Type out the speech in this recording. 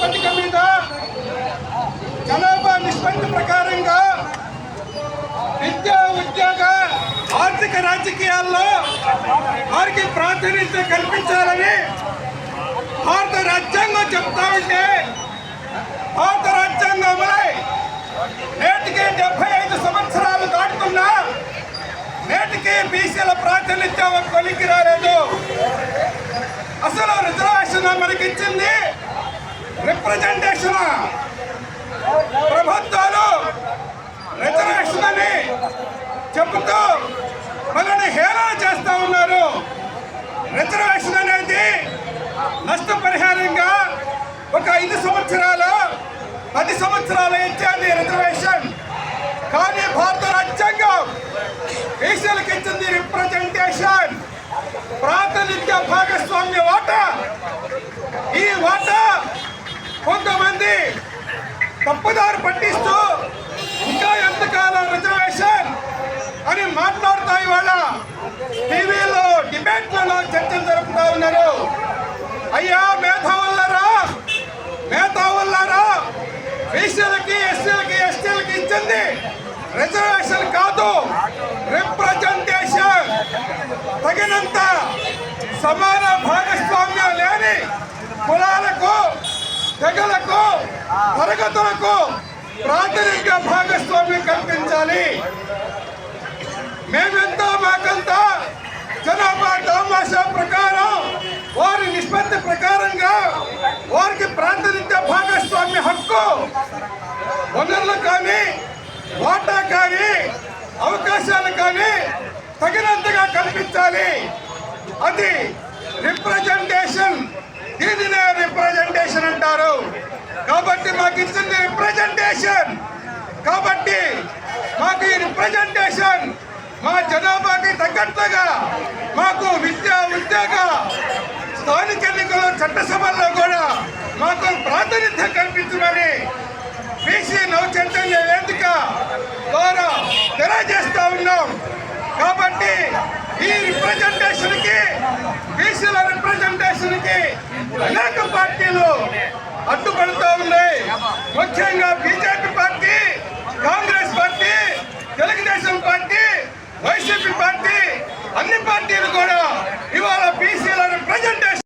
పట్టిక మీద జనాభా నిష్పత్తి ప్రకారంగా విద్యా ఉద్యోగ ఆర్థిక రాజకీయాల్లో వారికి ప్రాతినిధ్యం కల్పించాలని భారత రాజ్యాంగం చెప్తా ఉంటే భారత రాజ్యాంగంపై నేటికే డెబ్బై ఐదు సంవత్సరాలు దాటుతున్నా నేటికే బీసీల ప్రాతినిధ్యం కొలికి రాలేదు అసలు రిజర్వేషన్ మనకిచ్చింది ప్రజెంటేషన్ ప్రభుత్వాలు రిజర్వేషన్ అని చెబుతూ మనల్ని హేళన చేస్తూ ఉన్నారు. రిజర్వేషన్ అనేది నష్టపరిహారంగా ఒక ఐదు సంవత్సరాలు పది సంవత్సరాలు ఇచ్చేది రిజర్వేషన్ కానీ భారత రాజ్యాంగం బీసీలకు ఇచ్చింది రిప్రజెంటేషన్ ప్రాతినిధ్య భాగస్వామ్య వాటా ఈ వాటా కొంతమంది తప్పుదారి పట్టిస్తూ ఇంకా ఎంతకాలం రిజర్వేషన్ అని మాట్లాడుతా ఇవాళ టీవీలో డిబేట్లలో చర్చలు జరుపుతా ఉన్నారు. అయ్యా మేధావులారా మేధావులారా బీసీలకి ఎస్సీలకి ఎస్టీలకి ఇచ్చింది రిజర్వేషన్ కాదు రిప్రజెంటేషన్ తగినంత సమాన భాగస్వామ్యం ప్రాథమిక భాగస్వామ్యం కల్పించాలి. మేమెంతో మాకంతా జనాభా దామాషా ప్రకారం వారి నిష్పత్తి ప్రకారంగా వారికి ప్రాతినిధ్య భాగస్వామ్య హక్కు వనరులు కానీ వాటా కానీ అవకాశాలు కానీ తగినంతగా కల్పించాలి. అది రిప్రజెంటేషన్ దీనినే రిప్రజెంటేషన్ అంటారు కాబట్టి మాకు ఇచ్చింది రిప్రజెంటేషన్ కాబట్టి మాకు ఈ రిప్రజెంటేషన్ మా జనాభాకి తగ్గట్టుగా మాకు విద్య ఉద్యోగ స్థానిక ఎన్నికల్లో చట్టసభల్లో కూడా మాకు ప్రాతినిధ్యం కల్పించమని బీసీ నవచైతన్య వేదిక ద్వారా తెలియజేస్తా ఉన్నాం. కాబట్టి ఈ రిప్రజెంటేషన్కి బీసీల రిప్రజెంటేషన్కి అనేక పార్టీలు అడ్డుపడుతూ ఉన్నాయి. ముఖ్యంగా బీజేపీ